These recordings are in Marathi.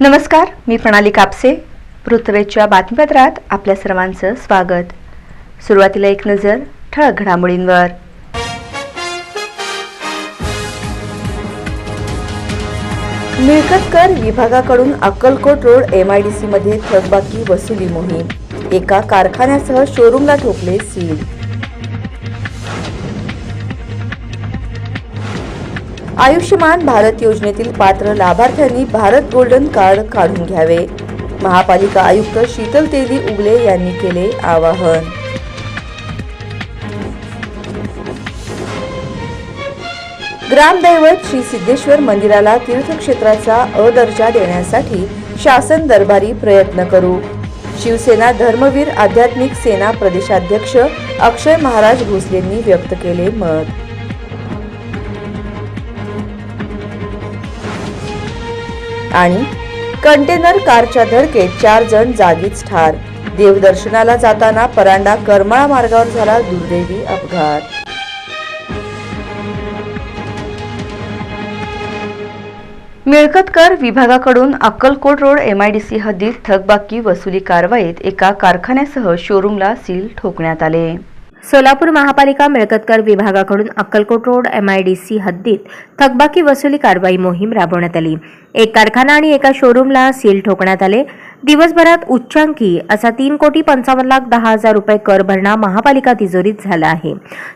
नमस्कार मी प्रणाली कापसे. पृथ्वीच्या बातमीपत्रात आपल्या सर्वांचं स्वागत. सुरुवातीला एक नजर ठळक घडामोडींवर. मिळकत कर विभागाकडून Akkalkot road M I D मध्ये थकबाकी वसुली मोहीम. एका कारखान्यासह शोरूमला ठोकले सील. आयुष्यमान भारत योजनेतील पात्र लाभार्थ्यांनी भारत गोल्डन कार्ड काढून घ्यावे. महापालिका आयुक्त शीतल तेली उगले यांनी केले आवाहन. ग्रामदैवत श्री सिद्धेश्वर मंदिराला तीर्थक्षेत्राचा अदर्जा देण्यासाठी शासन दरबारी प्रयत्न करू. शिवसेना धर्मवीर आध्यात्मिक सेना प्रदेशाध्यक्ष अक्षय महाराज भोसलेंनी व्यक्त केले मत. आणि कंटेनर कारच्या धडकेत चार जण जागीच ठार. देवदर्शनाला जाताना परांडा करमाळा मार्गावर झाला दुर्दैवी अपघात. मिळकतकर विभागाकडून अक्कलकोट रोड एमआयडीसी हद्दीत थकबाकी वसुली कारवाईत एका कारखान्यासह शोरूमला सील ठोकण्यात आले. सोलापूर महापालिका मिळकतकर विभागाकडून Akkalkot road M I D C हद्दीत थकबाकी वसुली कारवाई मोहीम राबवण्यात आली. एक कारखाना आणि एका शोरूमला सील ठोकण्यात आले. दिवसभरात उच्चांकी असा तीन कोटी पंचावन्न लाख दहा हजार रुपये कर भरणा महापालिका तिजोरीत झाला आहे.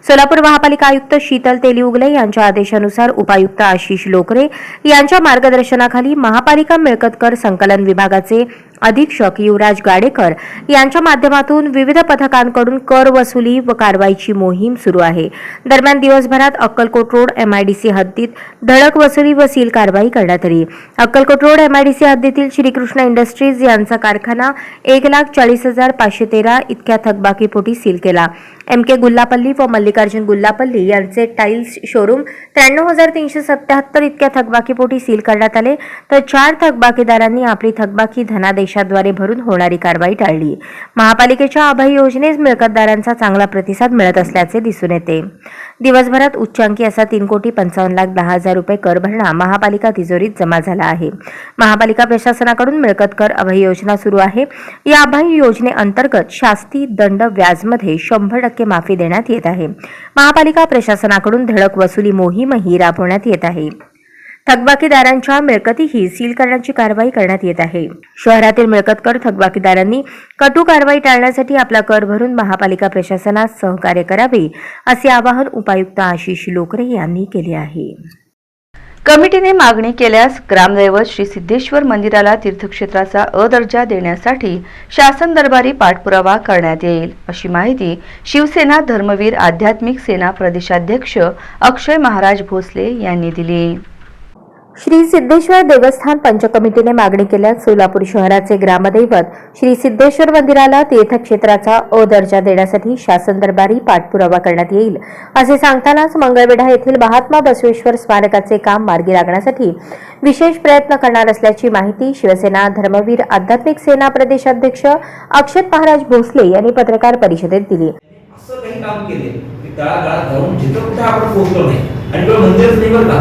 सोलापूर महापालिका आयुक्त शीतल तेली उगले यांच्या आदेशानुसार उपायुक्त आशिष लोकरे यांच्या मार्गदर्शनाखाली महापालिका मिळकत कर संकलन विभागाचे अधीक्षक युवराज गाडेकर यांच्या माध्यमातून विविध पथकांकडून कर वसुली व कारवाईची मोहीम सुरू आहे. दरम्यान दिवसभरात अक्कलकोट रोड एमआयडीसी हद्दीत धडक वसुली व सील कारवाई करण्यात आली. अक्कलकोट रोड एमआयडीसी हद्दीतील श्रीकृष्ण इंडस्ट्रीज यांचा कारखाना एक लाख चाळीस हजार पाचशे तेरा इतक्या थकबाकीपोटी सील केला. एम के गुल्लापल्ली व मल्लिकार्जुन गुल्लापल्ली यांचे टाईल्स शोरूम त्र्याण्णव हजार तीनशे सत्याहत्तर इतक्या थकबाकीपोटी सील करण्यात आले. तर चार थकबाकीदारांनी आपली थकबाकी धनादेशाद्वारे भरून होणारी कारवाई टाळली. महापालिकेच्या अभय योजनेस मिळकतदारांचा चांगला प्रतिसाद मिळत असल्याचे दिसून येते. दिवसभरात उच्चांकी असा तीन कोटी पंचावन्न लाख दहा हजार रुपये कर भरणा महापालिका तिजोरीत जमा झाला आहे. महापालिका प्रशासनाकडून मिळकत कर अभय योजना सुरू आहे. या अभय योजनेअंतर्गत शास्ती दंड व्याजमध्ये शंभर टक्के माफी देण्यात येत आहे. महापालिका प्रशासनाकडून धडक वसुली मोहीमही राबवण्यात येत आहे. थकबाकीदारांच्या मिळकतीही सील करण्याची कारवाई करण्यात येत आहे. शहरातील मिळकत कर थकबाकीदारांनी कटू कारवाई टाळण्यासाठी आपला कर भरून महापालिका प्रशासनास सहकार्य करावे असे आवाहन उपायुक्त आशिष लोकरे यांनी केले आहे. कमिटीने मागणी केल्यास ग्रामदैवत श्री सिद्धेश्वर मंदिराला तीर्थक्षेत्राचा अदर्जा देण्यासाठी शासन दरबारी पाठपुरावा करण्यात येईल अशी माहिती शिवसेना धर्मवीर आध्यात्मिक सेना प्रदेशाध्यक्ष अक्षय महाराज भोसले यांनी दिली. श्री सिद्धेश्वर देवस्थान पंचकमिटीने मागणी केल्यास सोलापूर शहराचे ग्रामदैवत श्री सिद्धेश्वर मंदिराला तीर्थक्षेत्राचा अ दर्जा देण्यासाठी शासन दरबारी पाठपुरावा करण्यात येईल. असे सांगतानाच मंगळवेढा येथील महात्मा बसवेश्वर स्मारकाचे काम मार्गी लागण्यासाठी विशेष प्रयत्न करणार असल्याची माहिती शिवसेना धर्मवीर आध्यात्मिक सेना प्रदेशाध्यक्ष अक्षत महाराज भोसले यांनी पत्रकार परिषदेत दिली. असं काही काम केले की तळागाळात जाऊन जिथं कुठे आपण पोहोचलो नाही. आणि मंदिरच नाही बरं का?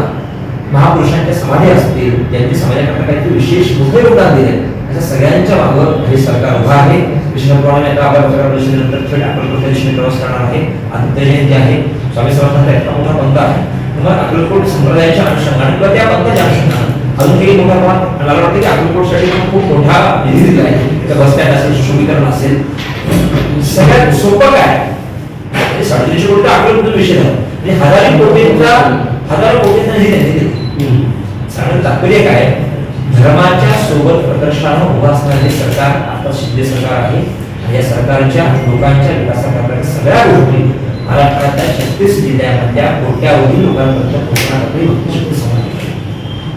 महापुरुषांच्या समाधी असतील ज्यांनी समाजाकरता काहीतरी विशेष मोठे योगदान दिले. अशा सगळ्यांच्या मागं हे सरकार उभं आहे. विष्णुप्रमाणे आता आपण पत्रकार परिषदेनंतर थेट अक्कलकोट दिशेने प्रवास करणार आहे. आदित्य जयंती आहे. स्वामी समर्थांचा इतका मोठा पंथ आहे. मग अक्कलकोट संप्रदायाच्या अनुषंगाने किंवा त्या पंथाच्या अनुषंगाने अजून काही मोठा प्रमाणात मला वाटतं की अक्कलकोटसाठी पण खूप मोठा निधी दिला आहे. त्या बस स्टँड असेल सुशोभीकरण असेल. सगळ्यात सोपं काय? म्हणजे साडेतीनशे कोटी तर विषय झाला. हजारो कोटींचा हजारो कोटींचा निधी त्यांनी दिला. सांगण्याचं तात्पर्य काय? धर्माच्या सोबत प्रदर्शनानं उभा असणारे सरकार आता शिंदे सरकार आहे. आणि या सरकारच्या लोकांच्या विकासाकरता सगळ्या गोष्टी महाराष्ट्रातल्या छत्तीस जिल्ह्यामधल्या कोट्यावधी लोकांपर्यंत पोहोचण्यासाठी भक्तिशक्ती समाज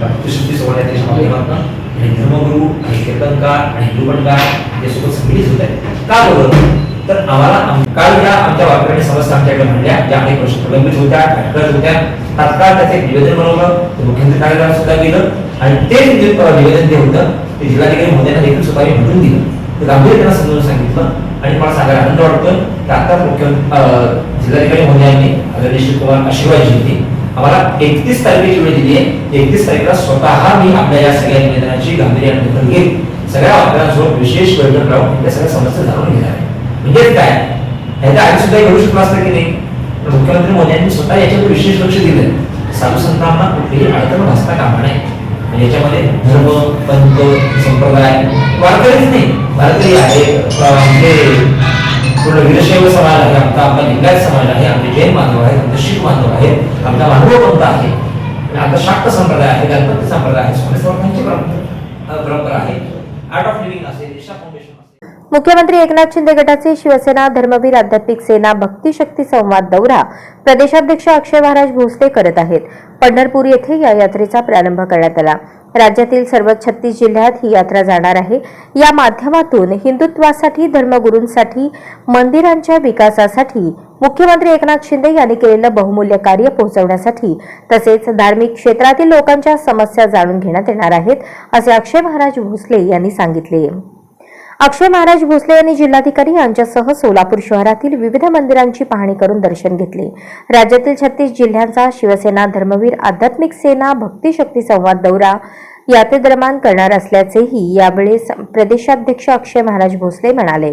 भक्तिशक्ती समाजाच्या माध्यमातून आणि धर्मगुरू आणि कीर्तनकार आणि हिंदूपणकार यासोबत संघटित होत आहेत. का बरं? तर आम्हाला आम- काल या आमच्या वारकरी समस्या आमच्याकडे म्हणल्या ज्या अनेक वर्ष प्रलंबित होत्या अटकत होत्या तात्काळ त्याचे निवेदन बनवलं ते मुख्यमंत्री कार्यालयाला सुद्धा गेलं आणि ते निवेदन जे होतं ते जिल्हाधिकारी महोदयांना देखील सुपारी म्हणून दिलं. ते गांभीर्यानं समजून सांगितलं आणि मला सांगायला आनंद वाटतो की आता मुख्यमंत्री जिल्हाधिकारी महोदयांनी आदरणीय श्री कुमार आशीर्वाद जयंती आम्हाला एकतीस तारखेची वेळ दिली आहे. एकतीस तारखेला स्वतः मी आपल्या या सगळ्या निवेदनाची गांभीर्याने दखल घेईल. सगळ्या वापरांसोबत विशेष बैठक लावून या सगळ्या समस्या जाणून घेणार आहे. म्हणजेच काय? ह्याच्या आधी सुद्धा घेऊ शकला असतं की नाही? मुख्यमंत्री मोदी यांनी स्वतः याच्यावर विशेष लक्ष दिलं साधू संतांना कुठेही अडचण भासता कामा नाही याच्यामध्ये धर्म पंथ संप्रदाय वारकरीच नाही. वारकरी आहे म्हणजे पूर्ण वीरशैव समाज आहे. आमचा आपला लिंगायत समाज आहे. आमचे जैन बांधव आहेत. आमचे शीख बांधव आहेत. आमचा मानव पंथ आहे. आता शाक्त संप्रदाय आहे. गणपती संप्रदाय आहे. स्वामी समर्थांची परंपरा आहे. आर्ट ऑफ लिव्हिंग असेल मुख्यमंत्री एकनाथ शिंदे गटाचे शिवसेना धर्मवीर आध्यात्मिक सेना भक्ती शक्ती संवाद दौरा प्रदेशाध्यक्ष अक्षय महाराज भोसले करत आहेत. पंढरपूर येथे या यात्रेचा प्रारंभ करण्यात आला. राज्यातील सर्व छत्तीस जिल्ह्यात ही यात्रा जाणार आहे. या माध्यमातून हिंदुत्वासाठी धर्मगुरूंसाठी मंदिरांच्या विकासासाठी मुख्यमंत्री एकनाथ शिंदे यांनी केलेलं बहुमूल्य कार्य पोहोचवण्यासाठी तसेच धार्मिक क्षेत्रातील लोकांच्या समस्या जाणून घेण्यात येणार आहेत असे अक्षय महाराज भोसले यांनी सांगितले. अक्षय महाराज भोसले यांनी जिल्हाधिकारी यांच्यासह सोलापूर शहरातील विविध मंदिरांची पाहणी करून दर्शन घेतले. राज्यातील छत्तीस जिल्ह्यांचा शिवसेना धर्मवीर आध्यात्मिक सेना भक्ती शक्ती संवाद दौरा यात्रेदरम्यान करणार असल्याचेही यावेळी प्रदेशाध्यक्ष अक्षय महाराज भोसले म्हणाले.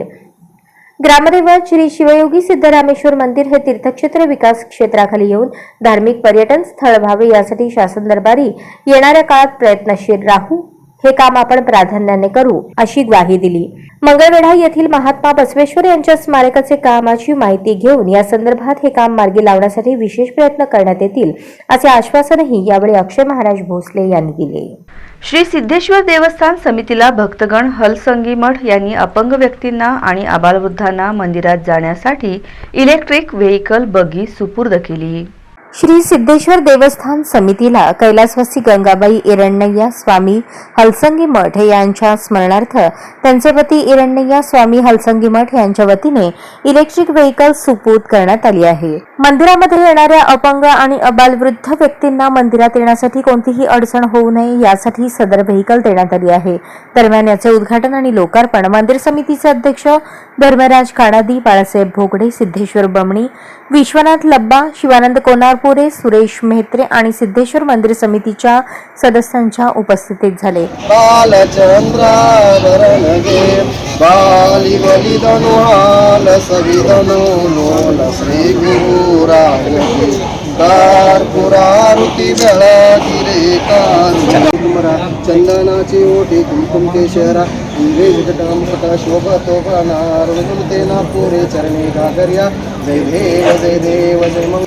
ग्रामदैवत श्री शिवयोगी सिद्धरामेश्वर मंदिर हे तीर्थक्षेत्र विकास क्षेत्राखाली येऊन धार्मिक पर्यटन स्थळ व्हावे यासाठी शासन दरबारी येणाऱ्या काळात प्रयत्नशील राहू हे काम आपण प्राधान्याने करू अशी ग्वाही दिली. मंगळवेढा येथील महात्मा बसवेश्वर यांच्या स्मारकाचे कामाची माहिती घेऊन या संदर्भात हे काम मार्गी लावण्यासाठी विशेष प्रयत्न करण्यात येतील असे आश्वासनही यावेळी अक्षय महाराज भोसले यांनी दिले. श्री सिद्धेश्वर देवस्थान समितीला भक्तगण हलसंगी मठ यांनी अपंग व्यक्तींना आणि आबालवृद्धांना मंदिरात जाण्यासाठी इलेक्ट्रिक व्हेकल बगी सुपूर्द केली. श्री सिद्धेश्वर देवस्थान समितीला कैलासवासी गंगाबाई इरण्णय्या स्वामी हलसंगी मठ यांच्या स्मरणार्थ त्यांचे पती इरण्णय्या स्वामी हलसंगी मठ यांच्या वतीने इलेक्ट्रिक व्हेकल सुपूत करण्यात आली आहे. मंदिरामध्ये येणाऱ्या अपंग आणि अबालवृद्ध व्यक्तींना मंदिरात येण्यासाठी कोणतीही अडचण होऊ नये यासाठी सदर व्हेकल देण्यात आली आहे. दरम्यान याचे उद्घाटन आणि लोकार्पण मंदिर समितीचे अध्यक्ष धर्मराज काणादी बाळासाहेब भोगडे सिद्धेश्वर बमणी विश्वनाथ लब्बा शिवानंद कोणारपूर सुरेश मेहत्रे आणि सिद्धेश्वर मंदिर समितीच्या सदस्यांच्या उपस्थितीत झाले. चंदनाची ओटी कुंकुम केशरा दिवे विकटमुखट शोभतो नारुतेना पुरे चरणे गागर्या जय देव जय देव जय मंग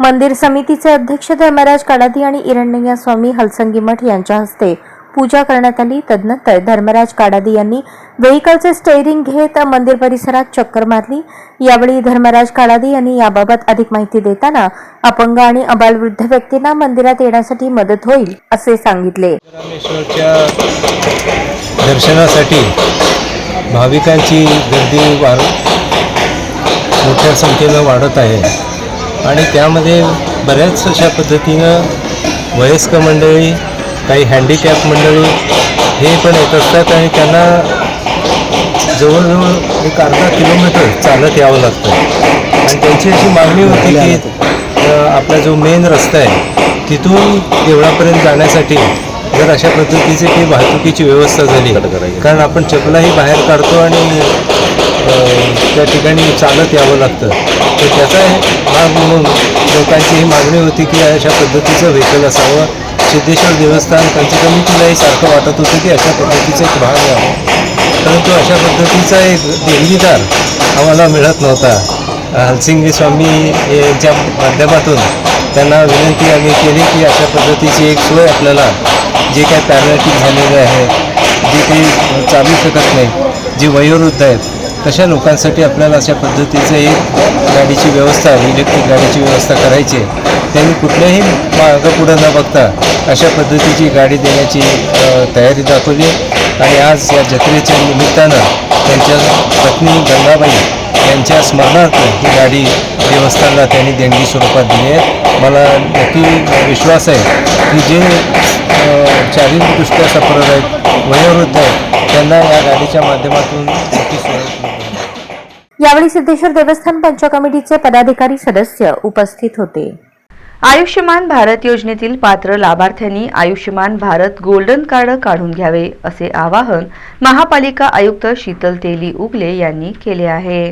मंदिर समितीचे अध्यक्ष धर्मराज काडादी आणि इरण्यय्या स्वामी हलसंगी मठ यांच्या हस्ते पूजा करण्यात आली. तदनंतर धर्मराज काडादी यांनी व्हेकलचे स्टेअरिंग घेत मंदिर परिसरात चक्कर मारली. यावेळी धर्मराज काडादी यांनी याबाबत अधिक माहिती देताना अपंग आणि अबालवृद्ध व्यक्तींना मंदिरात येण्यासाठी मदत होईल असे सांगितले. दर्शनासाठी भाविकांची गर्दी मोठ्या संख्येनं वाढत आहे. आणि त्यामध्ये बऱ्याच अशा पद्धतीनं वयस्क मंडळी काही हँडिकॅप मंडळी हे पण येत असतात आणि त्यांना जवळजवळ एक अर्धा किलोमीटर चालत यावं लागतं. आणि त्यांची अशी मागणी होती की आपला जो मेन रस्ता आहे तिथून देवळापर्यंत जाण्यासाठी जर अशा पद्धतीची काही वाहतुकीची व्यवस्था झाली कारण आपण चपलाही बाहेर काढतो आणि त्या ठिकाणी चालत यावं लागतं. तर त्याचा भाग म्हणून लोकांची ही मागणी होती की अशा पद्धतीचं व्हेकल असावं. सिद्धेश्वर देवस्थान पंचकमितीलाही सारखं वाटत होतं की अशा पद्धतीचं एक भाग यावं. परंतु अशा पद्धतीचा एक देणगीदार आम्हाला मिळत नव्हता. हलसिंगी स्वामी यांच्या माध्यमातून त्यांना विनंती आम्ही केली की अशा पद्धतीची एक सोय आपल्याला जे काही पॅरालिटिक झालेले आहेत जे काही चालू शकत नाही जे वयोवृद्ध आहेत तशा लोकांसाठी आपल्याला अशा पद्धतीचं एक गाडीची व्यवस्था इलेक्ट्रिक गाडीची व्यवस्था करायची आहे. त्यांनी कुठल्याही मागं पुढं न बघता अशा पद्धतीची गाडी देण्याची तयारी दाखवली. आणि आज या जत्रेच्या निमित्तानं त्यांच्या पत्नी गंगाबाई यांच्या स्मरणार्थ ही गाडी देवस्थानला त्यांनी देणगी स्वरूपात दिली आहे. मला नक्की विश्वास आहे की जे शारीरिकदृष्ट्या सफर आहेत वयोवृद्ध आहेत त्यांना या गाडीच्या माध्यमातून यावेळी सिद्धेश्वर देवस्थान पंच कमिटीचे पदाधिकारी सदस्य उपस्थित होते. आयुष्यमान भारत योजनेतील पात्र लाभार्थ्यांनी आयुष्यमान भारत गोल्डन कार्ड काढून घ्यावे असे आवाहन महापालिका आयुक्त शीतल तेली उगले यांनी केले आहे.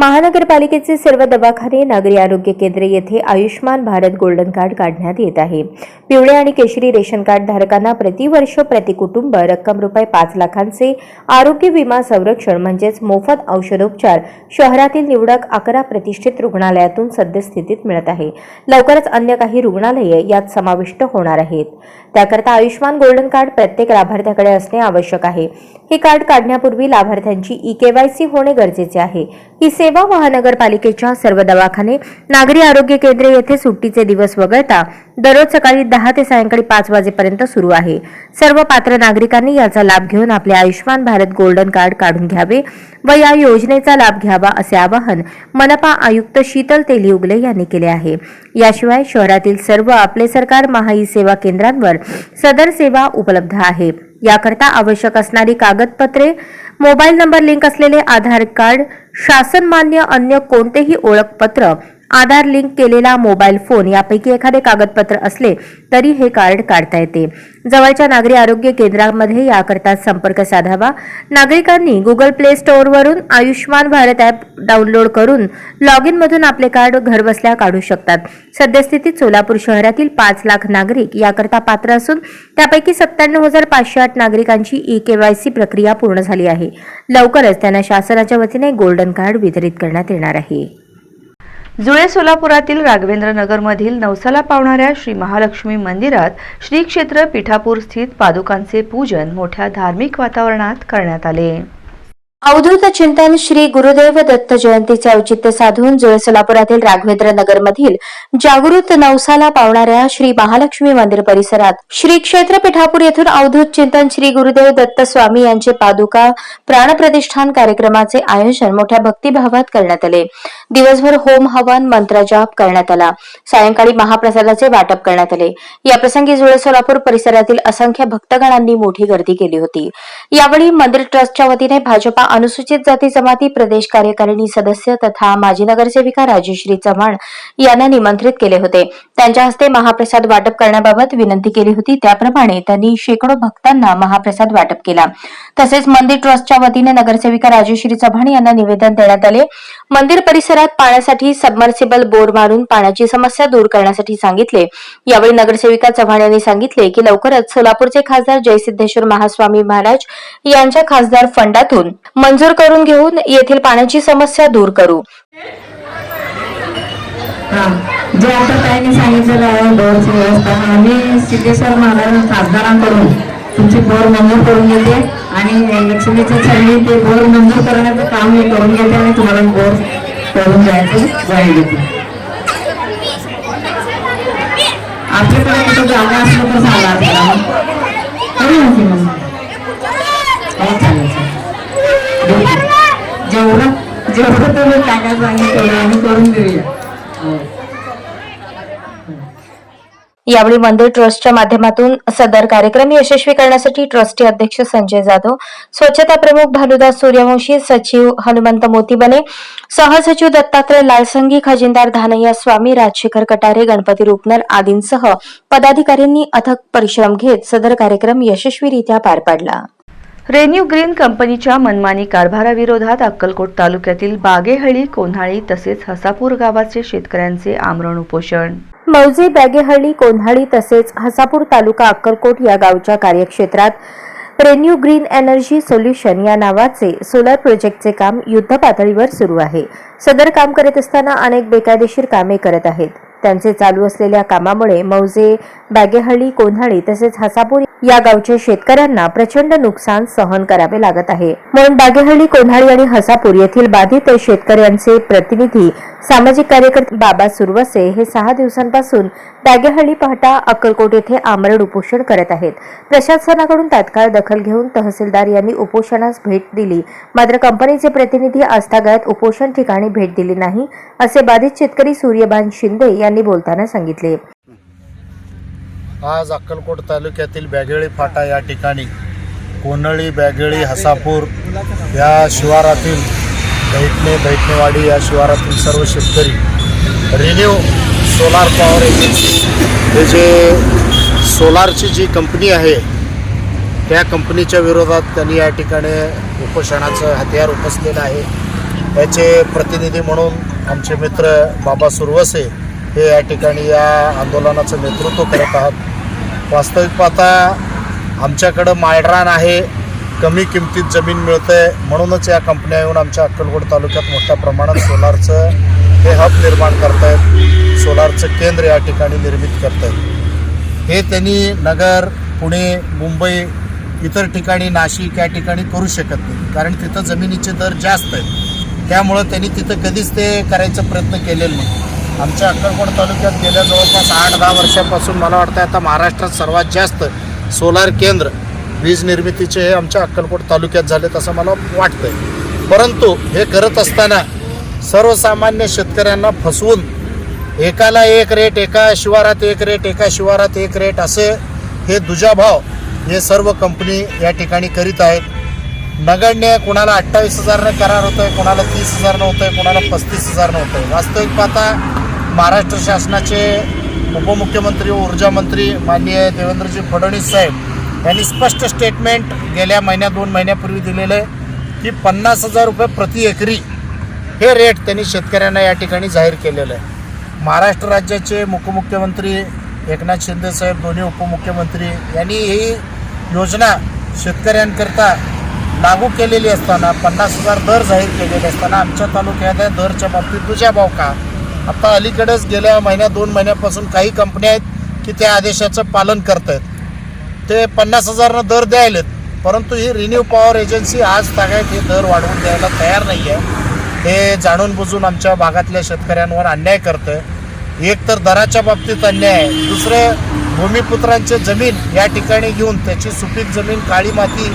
महानगरपालिकेचे सर्व दवाखाने नागरी आरोग्य केंद्रे येथे आयुष्मान भारत गोल्डन कार्ड काढण्यात येत आहे. पिवळे आणि केशरी रेशन कार्ड धारकांना प्रतिवर्ष प्रति कुटुंब रक्कम रुपये पाच लाखांचे आरोग्य विमा संरक्षण म्हणजेच मोफत औषधोपचार शहरातील निवडक अकरा प्रतिष्ठित रुग्णालयातून सद्यस्थितीत मिळत आहे. लवकरच अन्य काही रुग्णालये यात समाविष्ट होणार आहेत. त्याकरता आयुष्मान गोल्डन कार्ड प्रत्येक लाभार्थ्याकडे असणे आवश्यक आहे. हे कार्ड काढण्यापूर्वी लाभार्थ्यांची ई केवायसी होणे गरजेचे आहे. ही सेवा महानगरपालिकेच्या सर्व दवाखाने नागरी आरोग्य केंद्रे येथे सुट्टीचे दिवस वगळता दररोज सकाळी दहा ते सायंकाळी पाच वाजेपर्यंत सुरू आहे. सर्व पात्र नागरिकांनी याचा लाभ घेऊन आपले आयुष्मान भारत गोल्डन कार्ड काढून घ्यावे व या योजनेचा लाभ घ्यावा असे आवाहन मनपा आयुक्त शीतल तेली उगले यांनी केले आहे. याशिवाय शहरातील सर्व आपले सरकार महाई सेवा केंद्रांवर सदर सेवा उपलब्ध आहे. याकरता आवश्यक असणारी कागदपत्रे मोबाईल नंबर लिंक असलेले आधार कार्ड शासन मान्य अन्य कोणतेही ओळखपत्र आधार लिंक केलेला मोबाईल फोन यापैकी एखादे कागदपत्र असले तरी हे कार्ड काढता येते. जवळच्या नागरी आरोग्य केंद्रामध्ये याकरता संपर्क साधावा. नागरिकांनी गुगल प्ले स्टोअरवरून आयुष्मान भारत ॲप डाउनलोड करून लॉग इनमधून आपले कार्ड घरबसल्या काढू शकतात. सद्यस्थितीत सोलापूर शहरातील पाच लाख नागरिक याकरता पात्र असून त्यापैकी सत्त्याण्णव हजार पाचशे आठ नागरिकांची ई केवायसी प्रक्रिया पूर्ण झाली आहे. लवकरच त्यांना शासनाच्या वतीने गोल्डन कार्ड वितरित करण्यात येणार आहे. जुळे सोलापुरातील राघवेंद्र नगरमधील नवसाला पावणाऱ्या श्री महालक्ष्मी मंदिरात श्री क्षेत्र पिठापूर स्थित पादुकांचे पूजन मोठ्या धार्मिक वातावरणात करण्यात आले. अवधूत चिंतन श्री गुरुदेव दत्त जयंतीचे औचित्य साधून जुळ सोलापुरातील राघवेंद्र नगरमधील जागृत नवसाला पावणाऱ्या श्री महालक्ष्मी मंदिर परिसरात श्री क्षेत्र पिठापूर येथून अवधूत चिंतन श्री गुरुदेव दत्त स्वामी यांचे पादुका प्राणप्रतिष्ठान कार्यक्रमाचे आयोजन मोठ्या भक्तिभावात करण्यात आले. दिवसभर होम हवन मंत्रजाप करण्यात आला. सायंकाळी महाप्रसादाचे वाटप करण्यात आले. याप्रसंगी जुळे सोलापूर परिसरातील असंख्य भक्तगणांनी मोठी गर्दी केली होती. यावेळी मंदिर ट्रस्टच्या वतीने भाजपा अनुसूचित जाती जमाती प्रदेश कार्यकारिणी सदस्य तथा माजी नगरसेविका राजश्री चव्हाण यांना निमंत्रित केले होते. त्यांच्या हस्ते महाप्रसाद वाटप करण्याबाबत विनंती केली होती. त्याप्रमाणे त्यांनी शेकडो भक्तांना महाप्रसाद वाटप केला. तसेच मंदिर ट्रस्टच्या वतीने नगरसेविका राजश्री चव्हाण यांना निवेदन देण्यात आले. मंदिर परिसरात पाण्यासाठी सबमर्सिबल बोर मारून पाण्याची समस्या दूर करण्यासाठी सांगितले. यावेळी नगरसेविका चव्हाण यांनी सांगितले की लवकरच सोलापूरचे खासदार जयसिद्धेश्वर महास्वामी महाराज यांच्या खासदार फंडातून मंजूर करून घेऊन येथील पाण्याची समस्या दूर करू. हा जे आता ताईने सांगितलेलं आहे बोरची व्यवस्था आम्ही सिद्धेश्वर महाराज खासदारांकडून तुमची बोर मंजूर करून घेते आणि लक्ष्मीच्या चरणी ते बोर मंजूर करण्याचं काम मी करून घेते आणि तुम्हाला बोर करून जायचं जाईल देते आपल्याकडे कुठं जागा असलं तर सांगा आपल्याला जेवढं तुम्ही तेवढं आम्ही करून देऊया. हो. यावेळी मंदिर ट्रस्टच्या माध्यमातून सदर कार्यक्रम यशस्वी करण्यासाठी ट्रस्टी अध्यक्ष संजय जाधव स्वच्छता प्रमुख भानुदास सूर्यवंशी सचिव हनुमंत मोतीबने सहसचिव दत्तात्रय लालसंगी खजिनदार धानय्या स्वामी राजशेखर कटारे गणपती रुपनर आदींसह पदाधिकाऱ्यांनी अथक परिश्रम घेत सदर कार्यक्रम यशस्वीरित्या पार पाडला. रेन्यू ग्रीन कंपनीच्या मनमानी कारभाराविरोधात अक्कलकोट तालुक्यातील बागेहळी कोन्हाळी तसेच हसापूर गावाचे शेतकऱ्यांचे आमरण उपोषण. मौजे बागेहळी कोन्हाळी तसेच हसापूर तालुका अक्कलकोट या गावच्या कार्यक्षेत्रात रेन्यू ग्रीन एनर्जी सोल्युशन या नावाचे सोलर प्रोजेक्टचे काम युद्ध पातळीवर सुरू आहे. सदर काम करत असताना अनेक बेकायदेशीर कामे करत आहेत. त्यांचे चालू असलेल्या कामामुळे मौजे बॅगेहळ्ली कोन्हाळी तसेच हसापूर या गावच्या शेतकऱ्यांना प्रचंड नुकसान सहन करावे लागत आहे. म्हणून बागेहळ्ळी कोन्हाळी आणि हसापूर येथील बाधित शेतकऱ्यांचे प्रतिनिधी सामाजिक कार्यकर्ते बाबा सुरवसे हे सहा दिवसांपासून बागेहळ्ळी पहाटा अक्कलकोट येथे आमरण उपोषण करत आहेत. प्रशासनाकडून तात्काळ दखल घेऊन तहसीलदार यांनी उपोषणास भेट दिली. मात्र कंपनीचे प्रतिनिधी आस्थागायत उपोषण ठिकाणी भेट दिली नाही असे बाधित शेतकरी सूर्यभान शिंदे यांनी बोलताना सांगितले. आज अक्कलकोट तालुक्यातील बॅगेळी फाटा या ठिकाणी कोनळी बॅगेळी हसापूर या शिवारातील बैठणे बैठणेवाडी या शिवारातील सर्व शेतकरी रिन्यू सोलार पॉवर एजन्सी. हे जे सोलारची जी कंपनी आहे त्या कंपनीच्या विरोधात त्यांनी या ठिकाणी उपोषणाचं हत्यार उपसलेलं आहे. याचे प्रतिनिधी म्हणून आमचे मित्र बाबा सुरवसे हे या ठिकाणी या आंदोलनाचं नेतृत्व करत आहात. वास्तविक पाहता आमच्याकडं माळरान आहे कमी किमतीत जमीन मिळते म्हणूनच या कंपन्या येऊन आमच्या अक्कलकोट तालुक्यात मोठ्या प्रमाणात सोलारचं हे हब निर्माण करत आहेत सोलारचं केंद्र या ठिकाणी निर्मित करत आहेत हे त्यांनी नगर पुणे मुंबई इतर ठिकाणी नाशिक या ठिकाणी करू शकत नाही. कारण तिथं जमिनीचे दर जास्त आहेत. त्यामुळं त्यांनी तिथं कधीच ते करायचा प्रयत्न केलेला नाही. आमच्या अक्कलकोट तालुक्यात गेल्या जवळपास आठ दहा वर्षापासून मला वाटतं आता महाराष्ट्रात सर्वात जास्त सोलार केंद्र वीज निर्मितीचे हे आमच्या अक्कलकोट तालुक्यात झालेत असं मला वाटतंय. परंतु हे करत असताना सर्वसामान्य शेतकऱ्यांना फसवून एकाला एक रेट एका शिवारात एक रेट एका शिवारात एक रेट असे हे दुजाभाव हे सर्व कंपनी या ठिकाणी करीत आहेत. नगण्य कोणाला अठ्ठावीस हजारनं करार होतोय कोणाला तीस हजारनं होतंय कोणाला पस्तीस हजारनं होतंय. वास्तविक पाहता महाराष्ट्र शासनाचे उपमुख्यमंत्री व ऊर्जा मंत्री माननीय देवेंद्रजी फडणवीस साहेब यांनी स्पष्ट स्टेटमेंट गेल्या महिन्या दोन महिन्यापूर्वी दिलेलं आहे की पन्नास हजार रुपये प्रति एकरी हे रेट त्यांनी शेतकऱ्यांना या ठिकाणी जाहीर केलेलं आहे. महाराष्ट्र राज्याचे उपमुख्यमंत्री एकनाथ शिंदे साहेब दोन्ही उपमुख्यमंत्री यांनी ही योजना शेतकऱ्यांकरता लागू केलेली असताना पन्नास हजार दर जाहीर केलेले असताना आमच्या तालुक्यात दरच्या बाबतीत तुझ्या भाव का? आता अलीकडेच गेल्या महिन्या दोन महिन्यापासून काही कंपन्या आहेत की त्या आदेशाचं पालन करत आहेत ते पन्नास हजारनं दर द्यायलेत परंतु ही रिन्यू पॉवर एजन्सी आज तागायत हे दर वाढवून द्यायला तयार नाही आहे हे जाणून बुजून आमच्या भागातल्या शेतकऱ्यांवर अन्याय करतं एक तर दराच्या बाबतीत अन्याय आहे. दुसरे भूमिपुत्रांचे जमीन या ठिकाणी घेऊन त्याची सुपीक जमीन काळी माती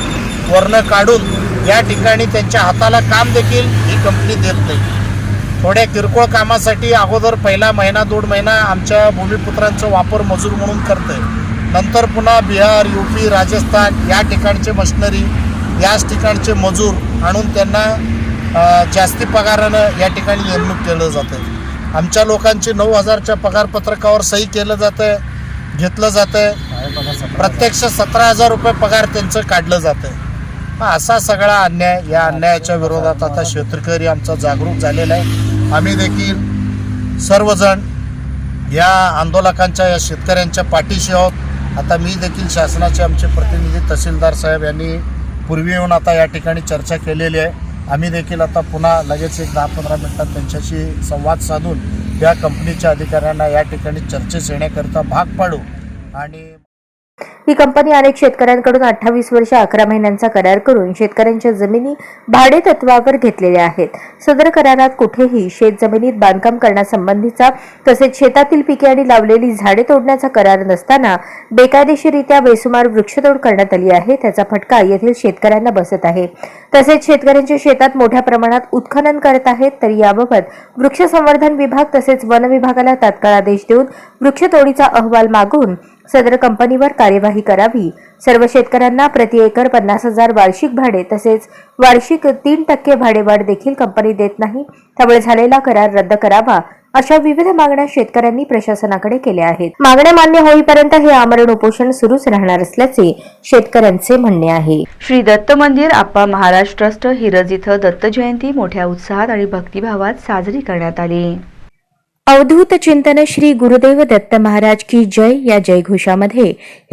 वर्ण काढून या ठिकाणी त्यांच्या हाताला काम देखील ही कंपनी देत नाही. थोड्या किरकोळ कामासाठी अगोदर पहिला महिना दोन महिना आमच्या भूमिपुत्रांचा वापर मजूर म्हणून करतंय. नंतर पुन्हा बिहार युपी राजस्थान या ठिकाणचे मशनरी याच ठिकाणचे मजूर आणून त्यांना जास्ती पगारानं या ठिकाणी नेमणूक केलं जातं आमच्या लोकांची नऊ हजारच्या पगारपत्रकावर सही केलं जातं घेतलं जातं प्रत्यक्ष सतरा हजार रुपये पगार त्यांचं काढलं जातं असा सगळा अन्याय या अन्यायाच्या विरोधात आता शेतकरी आमचा जागरूक झालेला आहे. आम्ही देखील सर्वजण या आंदोलकांच्या या शेतकऱ्यांच्या पाठीशी आहोत. आता मी देखील शासनाचे आमचे प्रतिनिधी तहसीलदार साहेब यांनी पूर्वी येऊन आता या ठिकाणी चर्चा केलेली आहे. आम्ही देखील आता पुन्हा लगेच एक दहा पंधरा मिनटात त्यांच्याशी संवाद साधून या कंपनीच्या अधिकाऱ्यांना या ठिकाणी चर्चेस येण्याकरिता भाग पाडू आणि ही कंपनी अनेक शेतकऱ्यांकडून अठ्ठावीस वर्ष अकरा महिन्यांचा करार करून शेतकऱ्यांच्या जमिनी भाडे तत्वावर घेतलेल्या आहेत. सदर करारात कुठेही शेत जमिनीत बांधकाम करण्यासंबंधीचा तसेच शेतातील पिके आणि लावलेली झाडे तोडण्याचा करार नसताना बेकायदेशीरित्या बेसुमार वृक्षतोड करण्यात आली आहे त्याचा फटका येथील शेतकऱ्यांना बसत आहे. तसेच शेतकऱ्यांच्या शेतात मोठ्या प्रमाणात उत्खनन करत आहेत तर याबाबत वृक्ष संवर्धन विभाग तसेच वन विभागाला तात्काळ आदेश देऊन वृक्षतोडीचा अहवाल मागून सदर कंपनीवर कार्यवाही करावी. सर्व शेतकऱ्यांना प्रति एकर पन्नास हजार वार्षिक भाडे तसेच वार्षिक तीन टक्के भाडेवाढ देखील कंपनी देत नाही. त्यामुळे झालेला करार रद्द करावा अशा विविध मागण्या शेतकऱ्यांनी प्रशासनाकडे केल्या आहेत. मागण्या मान्य होईपर्यंत हे आमरण उपोषण सुरूच राहणार असल्याचे शेतकऱ्यांचे म्हणणे आहे. श्री दत्त मंदिर आप्पा महाराज ट्रस्ट हिरज इथं दत्त जयंती मोठ्या उत्साहात आणि भक्तिभावात साजरी करण्यात आली. अवधूत चिंतन श्री गुरुदेव दत्त महाराज की जय या जयघोषामध्ये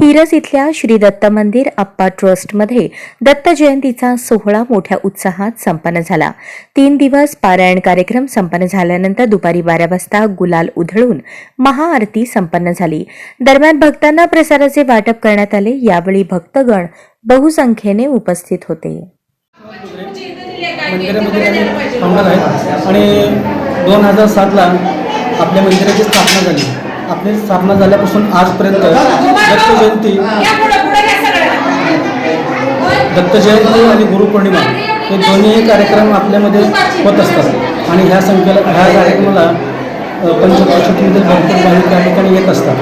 हिरज इथल्या श्री दत्त मंदिर अप्पा ट्रस्टमध्ये दत्त जयंतीचा सोहळा मोठ्या उत्साहात संपन्न झाला. तीन दिवस पारायण कार्यक्रम संपन्न झाल्यानंतर दुपारी बारा वाजता गुलाल उधळून महाआरती संपन्न झाली. दरम्यान भक्तांना प्रसाराचे वाटप करण्यात आले. यावेळी भक्तगण बहुसंख्येने उपस्थित होते. आणि दोन हजार सातला आपल्या मंदिराची स्थापना झाली. आपली स्थापना झाल्यापासून आजपर्यंत दत्त जयंती दत्त जयंती आणि गुरुपौर्णिमा हे दोन्ही कार्यक्रम आपल्यामध्ये होत असतात. आणि ह्या संख्येला ह्या कार्यक्रमाला अ, भरपूर भाविक त्या ठिकाणी येत असतात.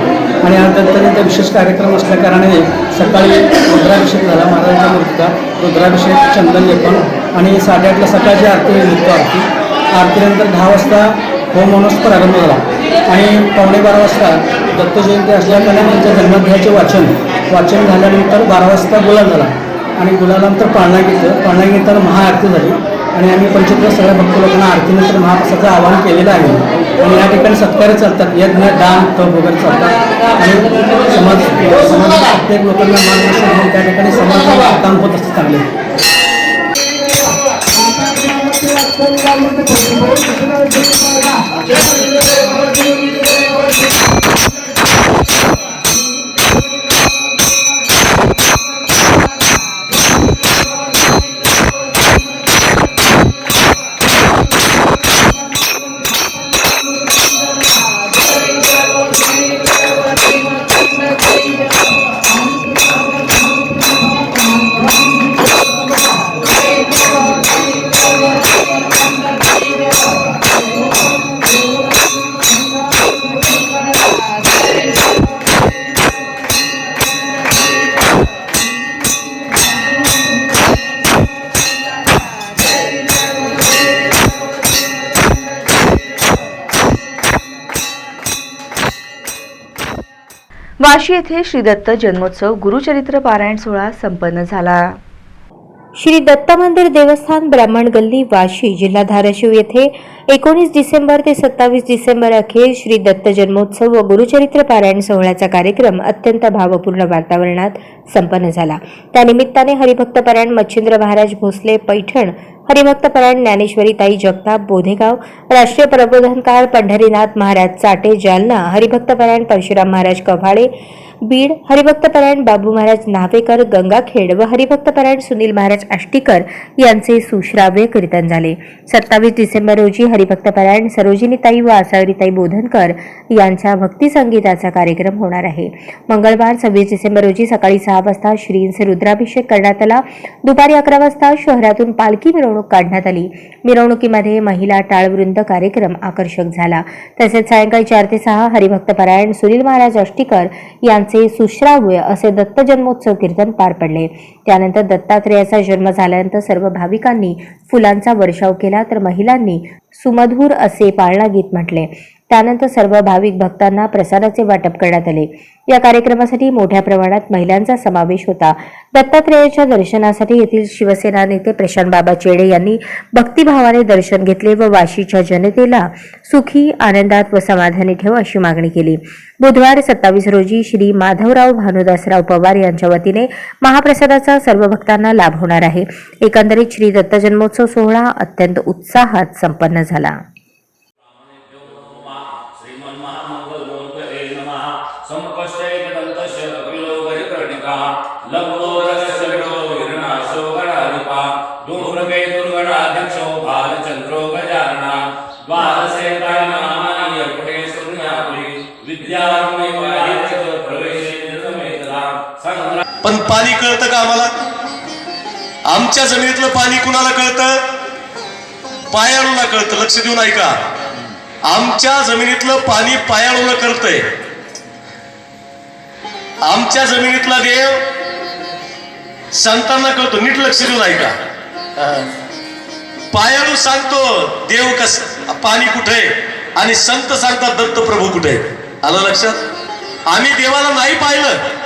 आणि आज दत्तजयंती विशेष कार्यक्रम असल्याकारणाने सकाळी रुद्राभिषेक झाला. महाराजांच्या मूर्तीचा रुद्राभिषेक चंदन लेपन आणि साडेआठला सकाळची आरती होईल आरती. आरतीनंतर दहा वाजता होम होणंच प्रारंभ झाला. आणि पावणे बारा वाजता दत्त जयंती असल्याकारणाने त्यांच्या जन्मध्याचे वाचन वाचन झाल्यानंतर बारा वाजता गुलाल झाला. आणि गुलालानंतर पाळणा घेतलं पाळणा घेताना महाआरती झाली. आणि आम्ही पंचक्रोश सगळ्या भक्त लोकांना आरतीनंतर महाप्रसाचं आवाहन केलेलं आहे. आणि या ठिकाणी सत्कार्य चालतात. यज्ञ दान तप वगैरे चालतात. आणि समाज समाज प्रत्येक लोकांना मार्गदर्शन घेऊन त्या ठिकाणी समाज काम होत असतं चांगले. తండ్రి वाशी येथे श्री दत्त जन्मोत्सव गुरुचरित्र पारायण सोहळा संपन्न झाला. श्री दत्त मंदिर देवस्थान ब्राह्मण गल्ली वाशी जिल्हा धाराशिव येथे एकोणीस डिसेंबर ते सत्तावीस डिसेंबर अखेर श्री दत्त जन्मोत्सव व गुरुचरित्र पारायण सोहळ्याचा कार्यक्रम अत्यंत भावपूर्ण वातावरणात संपन्न झाला. त्यानिमित्ताने हरिभक्त परायण मच्छिंद्र महाराज भोसले पैठण हरिभक्त परायण ज्ञानेश्वरी ताई जगताप बोधेगाव राष्ट्रीय प्रबोधनकार पंढरीनाथ महाराज चाटे जालना हरिभक्त परायण परशुराम महाराज कव्हाळे बीड हरिभक्तपरायण बाबू महाराज नावेकर गंगाखेड व हरिभक्तपरायण सुनील महाराज आष्टीकर यांचे सुश्राव्य कीर्तन झाले. सत्तावीस डिसेंबर रोजी हरिभक्तपरायण सरोजिनीताई व आसावरीताई बोधनकर यांच्या भक्ती संगीताचा कार्यक्रम होणार आहे. मंगळवार सव्वीस डिसेंबर रोजी सकाळी सहा वाजता श्रींचे रुद्राभिषेक करण्यात आला. दुपारी अकरा वाजता शहरातून पालखी मिरवणूक काढण्यात आली. मिरवणुकीमध्ये महिला टाळवृंद कार्यक्रम आकर्षक झाला. तसेच सायंकाळी चार ते सहा हरिभक्तपरायण सुनील महाराज अष्टीकर यांचे सुश्राव्य असे दत्त जन्मोत्सव कीर्तन पार पडले. त्यानंतर दत्तात्रेयाचा जन्म झाल्यानंतर सर्व भाविकांनी फुलांचा वर्षाव केला तर महिलांनी सुमधूर असे पाळणा गीत म्हटले. त्यानंतर सर्व भाविक भक्तांना प्रसादाचे वाटप करण्यात आले. या कार्यक्रमासाठी मोठ्या प्रमाणात महिलांचा समावेश होता. दत्तात्रेयाच्या दर्शनासाठी येथील शिवसेना नेते प्रशांत बाबा चेडे यांनी भक्तिभावाने दर्शन घेतले व वाशीच्या जनतेला सुखी आनंदात व समाधानी ठेव अशी मागणी केली. बुधवार सत्तावीस रोजी श्री माधवराव भानुदासराव पवार यांच्या वतीने महाप्रसादाचा सर्व भक्तांना लाभ होणार आहे. एकंदरीत श्री दत्त जन्मोत्सव सोहळा अत्यंत उत्साहात संपन्न झाला. पाणी कळतं का आम्हाला? आमच्या जमिनीतलं पाणी कुणाला कळतं? पायाळूला कळतं. लक्ष देऊन ऐका. आमच्या जमिनीतलं पाणी पायाळूला कळतंय. आमच्या जमिनीतला देव संतांना कळतो. नीट लक्ष देऊन ऐका. पायाळू सांगतो देव कस पाणी कुठे आणि संत सांगतात दत्त प्रभू कुठे आलं लक्षात? आम्ही देवाला नाही पाहिलं.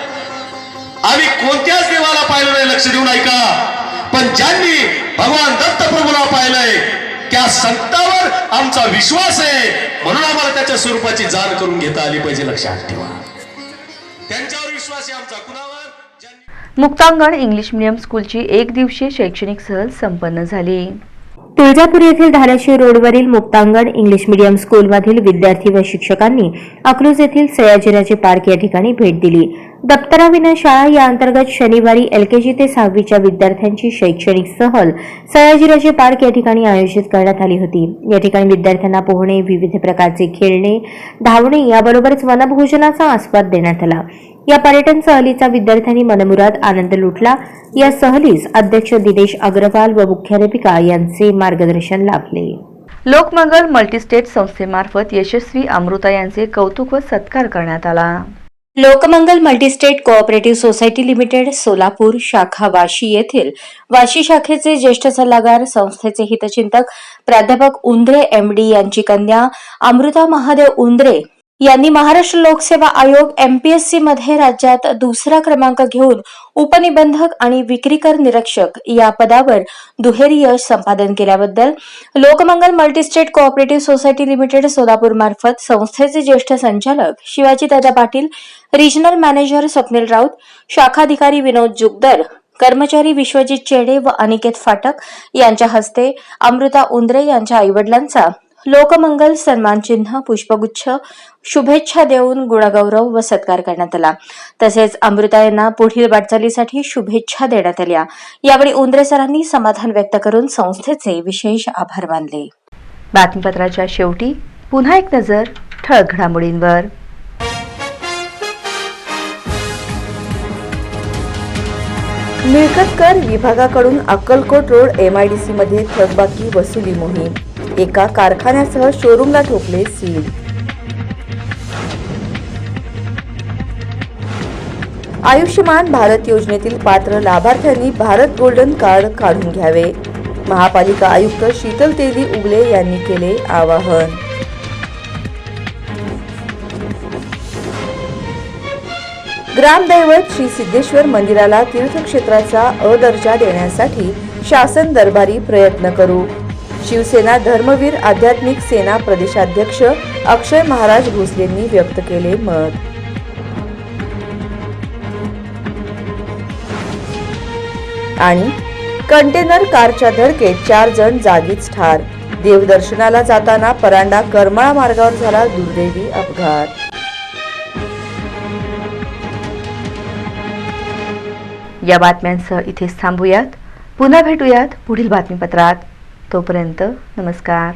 आम्ही कोणत्याच देवाला पाहिलं नाही लक्ष देऊन ऐका. पण ज्यांनी भगवान दत्त प्रभूला पाहिलंय त्या संतावर आमचा विश्वास आहे. म्हणून आम्हाला त्याच्या स्वरूपाची जाण करून घेता आली पाहिजे लक्षात ठेवा. त्यांच्यावर विश्वास आहे आमचा. कुणावर? मुक्तांगण इंग्लिश मीडियम स्कूलची एक दिवसीय शैक्षणिक सहल संपन्न झाली. तुळजापूर येथील धाराशिव रोडवरील मुक्तांगण इंग्लिश मीडियम स्कूलमधील विद्यार्थी व शिक्षकांनी अकलूज येथील सयाजीराजे पार्क या ठिकाणी भेट दिली. दप्तराविना शाळा या अंतर्गत शनिवारी एलकेजी ते सहावीच्या विद्यार्थ्यांची शैक्षणिक सहल सयाजीराजे पार्क या ठिकाणी आयोजित करण्यात आली होती. या ठिकाणी विद्यार्थ्यांना पोहणे विविध प्रकारचे खेळणे धावणे याबरोबरच वनभोजनाचा आस्वाद देण्यात आला. या पर्यटन सहलीचा विद्यार्थ्यांनी मनमुराद आनंद लुटला. या सहलीस अध्यक्ष दिनेश अग्रवाल व मुख्याध्यापिका यांचे मार्गदर्शन लाभले. लोकमंगल मल्टीस्टेट संस्थेमार्फत यशस्वी अमृता यांचे कौतुक व सत्कार करण्यात आला. Lokmangal multistate cooperative society limited Solapur शाखा वाशी येथील वाशी शाखेचे ज्येष्ठ सल्लागार संस्थेचे हितचिंतक प्राध्यापक उंद्रे एमडी यांची कन्या अमृता महादेव उंद्रे यांनी महाराष्ट्र लोकसेवा आयोग एमपीएससी मध्ये राज्यात दुसरा क्रमांक घेऊन उपनिबंधक आणि विक्रीकर निरीक्षक या पदावर दुहेरी यश संपादन केल्याबद्दल Lokmangal multistate cooperative society limited Solapur मार्फत संस्थेचे ज्येष्ठ संचालक शिवाजी दादा पाटील रिजनल मॅनेजर स्वप्नील राऊत शाखाधिकारी विनोद जुगदर कर्मचारी विश्वजित चेडे व अनिकेत फाटक यांच्या हस्ते अमृता उंद्रे यांच्या आईवडिलांचा लोकमंगल सन्मानचिन्ह पुष्पगुच्छ शुभेच्छा देऊन गुणगौरव व सत्कार करण्यात आला. तसेच अमृता यांना पुढील वाटचालीसाठी शुभेच्छा देण्यात आल्या. यावेळी उंदरे सरांनी समाधान व्यक्त करून संस्थेचे विशेष आभार मानले. बातमीपत्राच्या शेवटी पुन्हा एक नजर ठळक घडामोडींवर. मिळकत कर विभागाकडून अक्कलकोट रोड एमआयडीसी मध्ये थकबाकी वसुली मोहीम. एका कारखान्यासह शोरूमला ठोकले सील. आयुष्यमान भारत योजनेतील पात्र लाभार्थ्यांनी भारत गोल्डन कार्ड काढून घ्यावे. महापालिका आयुक्त शीतल तेली उगले यांनी केले आवाहन. ग्रामदैवत श्री सिद्धेश्वर मंदिराला तीर्थक्षेत्राचा अदर्जा देण्यासाठी शासन दरबारी प्रयत्न करू. शिवसेना धर्मवीर आध्यात्मिक सेना प्रदेशाध्यक्ष अक्षय महाराज भोसलेंनी व्यक्त केले मत. आणि कंटेनर कारच्या धडकेत चार जण जागीच ठार. देवदर्शनाला जाताना परांडा करमाळा मार्गावर झाला दुर्दैवी अपघात. या बातम्यांसह इथेच थांबूयात. पुन्हा भेटूयात पुढील बातमीपत्रात. तोपर्यंत नमस्कार